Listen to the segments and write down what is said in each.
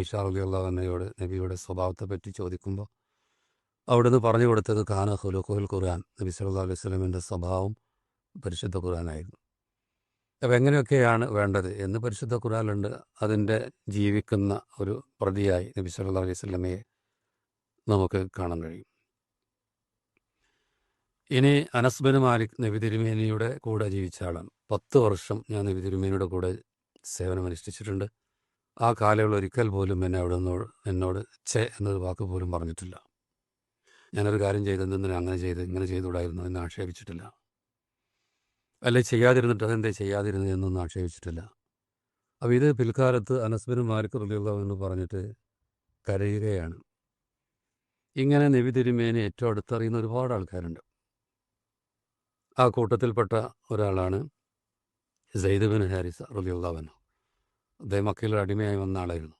ഐഷ നബിയുടെ നബിയുടെ സ്വഭാവത്തെപ്പറ്റി ചോദിക്കുമ്പോൾ അവിടുന്ന് പറഞ്ഞു കൊടുത്തത് ഖാന ഹുലുഖുൽ ഖുർആൻ. നബി സല്ലല്ലാഹു അലൈഹി സ്വലമിന്റെ സ്വഭാവം പരിശുദ്ധ ഖുർആനായിരുന്നു. അപ്പോൾ എങ്ങനെയൊക്കെയാണ് വേണ്ടത് എന്ന് പരിശുദ്ധ ഖുർആനുണ്ട് അതിന്റെ ജീവിക്കുന്ന ഒരു പ്രതിയായി നബി സല്ലല്ലാഹു അലൈഹി സ്വലമയെ നമുക്ക് കാണാൻ കഴിയും. ഇനി അനസ് ബിൻ മാലിക് നബി തിരുമേനിയുടെ കൂടെ ജീവിച്ച ആളാണ്. പത്ത് വർഷം ഞാൻ നബി തിരുമേനിയുടെ കൂടെ സേവനമനുഷ്ഠിച്ചിട്ടുണ്ട്. ആ കാലയളവിൽ ഒരിക്കൽ പോലും എന്നെ അവിടെ നിന്നോട് എന്നോട് ചെ എന്നൊരു വാക്ക് പോലും പറഞ്ഞിട്ടില്ല. ഞാനൊരു കാര്യം ചെയ്തെന്ന് അങ്ങനെ ചെയ്ത് ഇങ്ങനെ ചെയ്തുകൂടായിരുന്നു എന്ന് ആക്ഷേപിച്ചിട്ടില്ല. അല്ലെ ചെയ്യാതിരുന്നിട്ട് അതെന്തേ ചെയ്യാതിരുന്നു എന്നൊന്നും ആക്ഷേപിച്ചിട്ടില്ല. അപ്പോൾ ഇത് പിൽക്കാലത്ത് അനസ്ബിനും മാലിക് റലിയുള്ള എന്ന് പറഞ്ഞിട്ട് കരയുകയാണ്. ഇങ്ങനെ നബി തിരുമേനെ ഏറ്റവും അടുത്തറിയുന്ന ഒരുപാട് ആൾക്കാരുണ്ട്. ആ കൂട്ടത്തിൽപ്പെട്ട ഒരാളാണ് സെയ്ദ് ബിൻ ഹാരിസ റലിയുള്ളവൻ അദ്ദേഹം മക്കയിൽ അടിമയായി വന്ന ആളായിരുന്നു.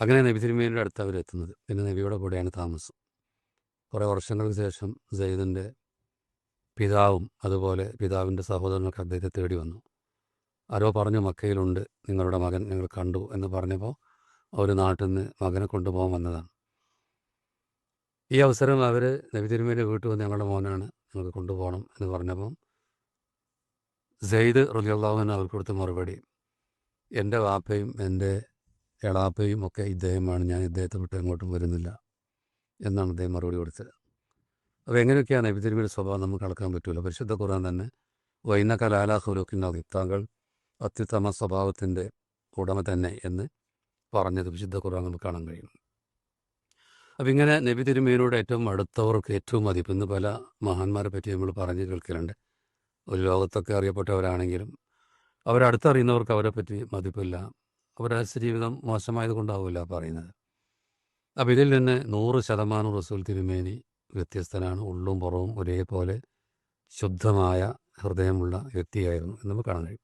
അങ്ങനെ നബി തിരുമേനിയുടെ അടുത്ത് അവരെത്തുന്നത് പിന്നെ നബിയുടെ കൂടെയാണ് താമസം. കുറേ വർഷങ്ങൾക്ക് ശേഷം സെയ്ദിന്റെ പിതാവും അതുപോലെ പിതാവിന്റെ സഹോദരനൊക്കെ അദ്ദേഹത്തെ തേടി വന്നു. ആരോ പറഞ്ഞു മക്കയിലുണ്ട്. നിങ്ങളുടെ മകൻ ഞങ്ങൾ കണ്ടു എന്ന് പറഞ്ഞപ്പോൾ അവർ നാട്ടിൽ നിന്ന് മകനെ കൊണ്ടുപോകാൻ വന്നതാണ്. ഈ അവസരം അവർ നബി തിരുമേന്റെ വീട്ടിൽ വന്ന് ഞങ്ങളുടെ മോനാണ്. നിങ്ങൾക്ക് കൊണ്ടുപോകണം എന്ന് പറഞ്ഞപ്പം സെയ്ദ് റലിയുള്ളവൻ അവർക്ക് കൊടുത്ത മറുപടി എന്റെ വാപ്പയും എന്റെ എളാപ്പയും ഒക്കെ ഇദ്ദേഹമാണ്. ഞാൻ ഇദ്ദേഹത്തെ വിട്ട് എങ്ങോട്ടും വരുന്നില്ല എന്നാണ് അദ്ദേഹം മറുപടി കൊടുത്തത്. അപ്പോൾ എങ്ങനെയൊക്കെയാണ് തിരുമേന്റെ സ്വഭാവം നമുക്ക് അളക്കാൻ പറ്റില്ല പരിശുദ്ധ ഖുർആൻ തന്നെ വൈന കലാലാഹുലോക്കിന്റെ അതിത്താങ്കൾ അത്യുത്തമ സ്വഭാവത്തിന്റെ ഉടമ തന്നെ എന്ന് പറഞ്ഞത് വിശുദ്ധ ഖുർആൻ നമുക്ക് കാണാൻ കഴിയും. അപ്പം ഇങ്ങനെ നബി തിരുമേനോട് ഏറ്റവും അടുത്തവർക്ക് ഏറ്റവും മതിപ്പ് ഇന്ന് പല മഹാന്മാരെ പറ്റി നമ്മൾ പറഞ്ഞു കേൾക്കലുണ്ട്. ഒരു ലോകത്തൊക്കെ അറിയപ്പെട്ടവരാണെങ്കിലും അവരടുത്തറിയുന്നവർക്ക് അവരെ പറ്റി മതിപ്പില്ല. അവരുടെ ജീവിതം മോശമായത് കൊണ്ടാവില്ല പറയുന്നത്. അപ്പം ഇതിൽ നിന്ന് നൂറ് ശതമാനം റസൂൽ തിരുമേനി വ്യത്യസ്തനാണ്. ഉള്ളും പുറവും ഒരേപോലെ ശുദ്ധമായ ഹൃദയമുള്ള വ്യക്തിയായിരുന്നു എന്ന് നമുക്ക് കാണാൻ കഴിയും.